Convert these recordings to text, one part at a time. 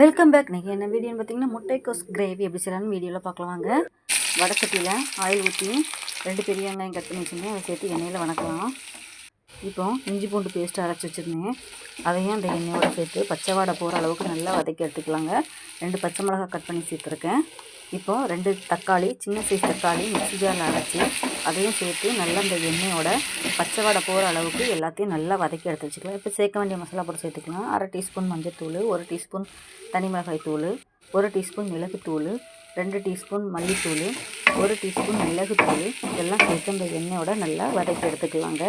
Welcome back நீங்கள் என்ன வீடியோன்னு பார்த்தீங்கன்னா முட்டைக்கோஸ் கிரேவி எப்படி செய்யலாம்னு வீடியோவில் பார்க்கலாம் வாங்க. வடக்கட்டியில் ஆயில் ஊற்றி ரெண்டு பெரிய வெங்காயம் கட் பண்ணி வச்சுருந்தேன். அதை சேர்த்து எண்ணெயில் வணக்கலாம். இப்போ இஞ்சி பூண்டு பேஸ்ட் அரைச்சி வச்சுருந்தேன். அதையும் அந்த எண்ணெயோடு சேர்த்து பச்சை வாடை போகிற அளவுக்கு நல்லா வதக்கி எடுத்துக்கலாங்க. ரெண்டு பச்சை மிளகா கட் பண்ணி சேர்த்துருக்கேன். இப்போ ரெண்டு தக்காளி சின்ன சைஸ் தக்காளி மிக்ஸி ஜாரில் அரைச்சி அதையும் சேர்த்து நல்லா இந்த எண்ணெயோட பச்சை வாடை போகிற அளவுக்கு எல்லாத்தையும் நல்லா வதக்கி எடுத்து வச்சுக்கலாம். இப்போ சேர்க்க வேண்டிய மசாலா பொடி சேர்த்துக்கலாம். அரை டீஸ்பூன் மஞ்சத்தூள் ஒரு டீஸ்பூன் தனி மிளகாய் தூள் ஒரு டீஸ்பூன் மிளகுத்தூள் ரெண்டு டீஸ்பூன் மல்லித்தூள் ஒரு டீஸ்பூன் மிளகுத்தூள் இதெல்லாம் சேர்த்து அந்த எண்ணெயோட நல்லா வதக்கி எடுத்துக்கலாங்க.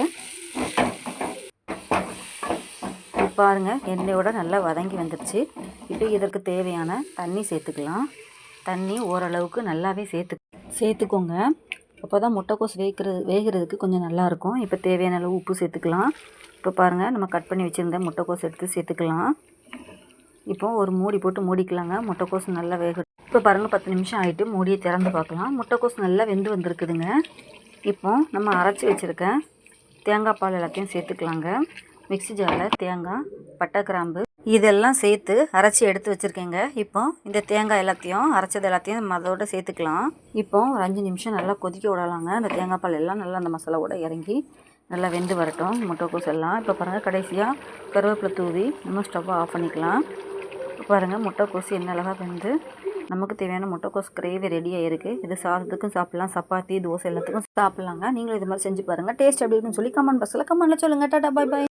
இப்போ பாருங்க எண்ணெயோட நல்லா வதங்கி வந்துடுச்சு இப்போ இதற்கு தேவையான தண்ணி சேர்த்துக்கலாம். தண்ணி ஓரளவுக்கு நல்லாவே சேர்த்து சேர்த்துக்கோங்க. அப்போ தான் முட்டைக்கோஸ் வேகிறது வேகிறதுக்கு கொஞ்சம் நல்லாயிருக்கும். இப்போ தேவையான அளவு உப்பு சேர்த்துக்கலாம். இப்போ பாருங்கள் நம்ம கட் பண்ணி வச்சுருந்த முட்டைக்கோஸ் எடுத்து சேர்த்துக்கலாம். இப்போ ஒரு மூடி போட்டு மூடிக்கலாங்க. முட்டைக்கோஸ் நல்லா வேக இப்போ பாருங்கள் பத்து நிமிஷம் ஆகிட்டு மூடியை திறந்து பார்க்கலாம். முட்டைக்கோஸ் நல்லா வெந்து வந்திருக்குதுங்க. இப்போ நம்ம அரைச்சி வச்சுருக்கேன் தேங்காய் பால் எல்லாத்தையும் சேர்த்துக்கலாங்க. மிக்ஸி ஜாரில் தேங்காய் பட்டை கிராம்பு இதெல்லாம் சேர்த்து அரைச்சி எடுத்து வச்சுருக்கேங்க. இப்போ இந்த தேங்காய் எல்லாத்தையும் அரைச்சது எல்லாத்தையும் நம்ம அதோட சேர்த்துக்கலாம். இப்போ ஒரு அஞ்சு நிமிஷம் நல்லா கொதிக்க விடலாங்க. அந்த தேங்காய் பால் எல்லாம் நல்லா அந்த மசாலாவோட இறங்கி நல்லா வெந்து வரட்டும். முட்டைக்கோஸ் எல்லாம். இப்போ பாருங்கள் கடைசியாக கருவேப்பிலை தூவி நம்ம ஸ்டவ்வை ஆஃப் பண்ணிக்கலாம். பாருங்கள் முட்டைக்கோஸ் என்ன அழகாக வெந்து நமக்கு தேவையான முட்டைக்கோஸ் கிரேவி ரெடியாக இருக்குது இது சாதத்துக்கும் சாப்பிட்லாம். சப்பாத்தி தோசை எல்லாத்துக்கும் சாப்பிட்லாங்க. நீங்களும் இது மாதிரி செஞ்சு பாருங்கள் டேஸ்ட் எப்படி இருக்குன்னு சொல்லி கமெண்ட் பாக்ஸில் கமெண்ட்டில் சொல்லுங்கள் டாடா பாய் பாய்